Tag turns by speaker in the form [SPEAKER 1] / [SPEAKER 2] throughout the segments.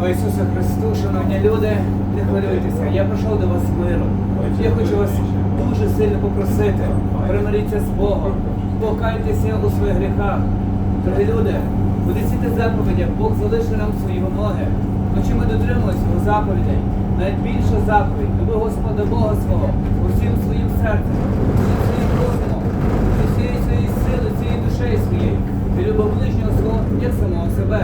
[SPEAKER 1] Слава Ісусу Христу, шановні люди, не хвилюйтеся, я прийшов до вас з миром. Я хочу вас дуже сильно попросити, примиріться з Богом, покайтеся у своїх гріхах. Дорогі люди, у десяти заповідях Бог залишив нам свої вимоги. Чи ми дотримуємося його заповідей? Найбільша заповідь, люби Господа Бога свого, усім своїм серцем, усім своїм розумом, усією своєю силою, цією душею своєю. І любов ближнього свого, як самого себе.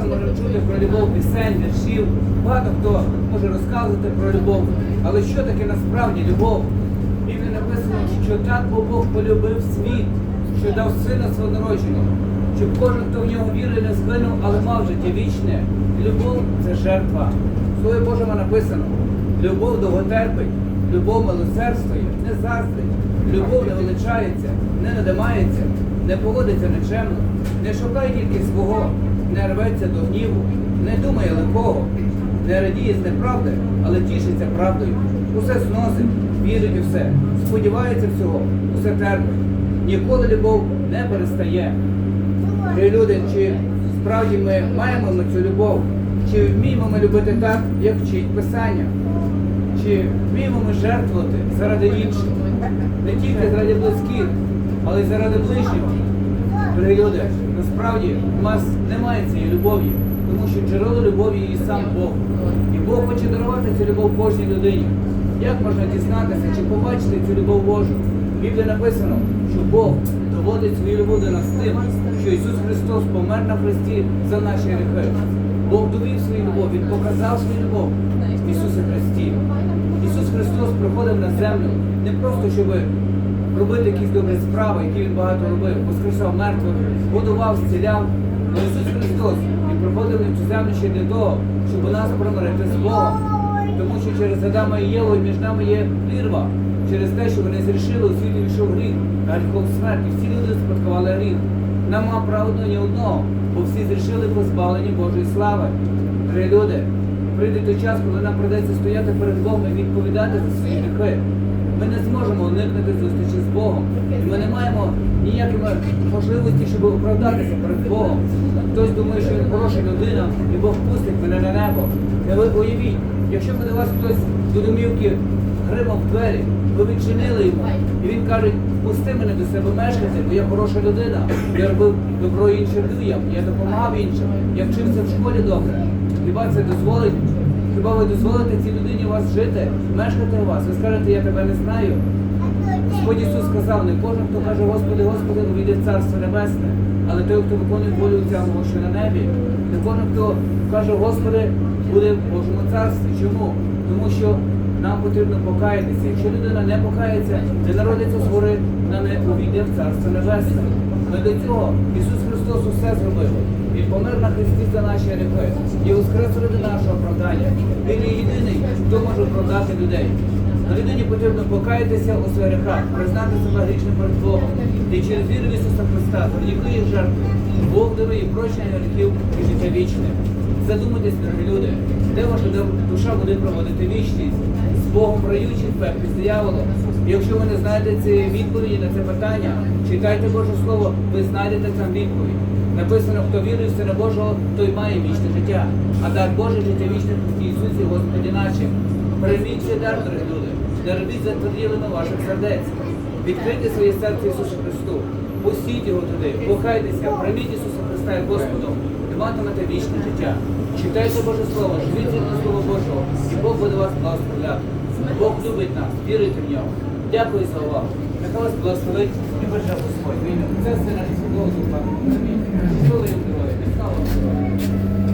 [SPEAKER 1] Багато можемо чути про любов пісень, віршів, багато хто може розказувати про любов. Але що таке насправді любов? Біблії написано, що так бо Бог полюбив світ, що дав сина свого народженого, щоб кожен, хто в нього вірить, не згинув, але мав життя вічне. Любов це жертва. В Слові Божому написано: любов довготерпить, любов милосердствує, не заздрить, любов не величається, не надимається, не поводиться нечемно, не шукає тільки свого, не рветься до гніву, не думає лихого, не радіє з неправди, але тішиться правдою. Усе зносить, вірить у все, сподівається всього, усе терпить. Ніколи любов не перестає. Дорогі люди, чи справді ми маємо ми цю любов? Чи вміємо ми любити так, як вчить Писання? Чи вміємо ми жертвувати заради інших? Не тільки заради близьких, але й заради ближнього. Дорогі люди, насправді у нас немає цієї любові, тому що джерело любові і сам Бог. І Бог хоче дарувати цю любов кожній людині. Як можна дізнатися чи побачити цю любов Божу? В Біблії написано, що Бог доводить свою любов до нас тим, що Ісус Христос помер на хресті за наші гріхи. Бог довів свою любов, Він показав свою любов в Христі. Ісус Христос приходив на землю не просто, щоб робити якісь добрі справи, які він багато робив, воскрешав мертвих, годував, зціляв. Але Ісус Христос Він приходив цю землю ще для того, щоб нас примирити з Богом. Тому що через Адама і Єву між нами є прірва. Через те, що вони зрішили, у світі війшов гріх, а гріхом смерті. Всі люди спадкували гріх. Нема правди ні одного, бо всі зрішили позбавлені Божої слави. Три люди, прийде той час, коли нам придеться стояти перед Богом і відповідати за свої гріхи. Уникнути зустрічі з Богом. І ми не маємо ніякої можливості, щоб оправдатися перед Богом. Хтось думає, що він хороша людина, і Бог пустить мене на небо. Та ви уявіть, якщо б до вас хтось до домівки гримав двері, ви відчинили йому, і він каже, пусти мене до себе мешкати, бо я хороша людина. Я робив добро іншим людям, я допомагав іншим, я вчився в школі добре. Хіба це дозволить? Хіба ви дозволите цій людині у вас жити, мешкати у вас? Ви скажете, я тебе не знаю. Господь Ісус сказав, не кожен, хто каже, Господи, Господи, увійде в Царство Небесне, але той, хто виконує волю Отця мого, що на небі, не кожен, хто каже, Господи, буде в Божому царстві. Чому? Тому що нам потрібно покаятися. Якщо людина не покається, не народиться згори, вона не увійде в Царство Небесне. Ми до цього Ісус Христос усе зробив. Він помер на Христі за наші гріхи і воскрес ради нашого оправдання. Він є єдиний, хто може оправдати людей. Людині потрібно покаятися у своїх гріхах, признати себе грішним перед Богом. І через віру в Ісуса Христа, завдяки їх жертви, Бог дарує прощення гріхів і життя вічне. Задумайтесь, дорогі люди, де ваша душа буде проводити вічність з Богом раю пеклі дияволом. І Якщо ви не знаєте цієї відповіді на це питання, читайте Боже Слово, ви знайдете там відповідь. Написано, хто вірує в Сина Божого, той має вічне життя. А дар Боже життя вічне в Ісусі Господі нашим. Прийміть цей дар, дорогі люди, не робіть затверділими ваших сердець. Відкрийте своє серце Ісусу Христу, пустіть його туди, кохайтеся, прийміть Ісуса Христа як Господом і матимете вічне життя. Читайте Боже Слово, живіть згідно Слова Божого, і Бог буде вас благословляти. Бог любить нас, вірите в нього. Дякую за увагу. Нехай вас благословить і бажав Господь. Це сина Ісусу, Амінь. Сили і слава Богу.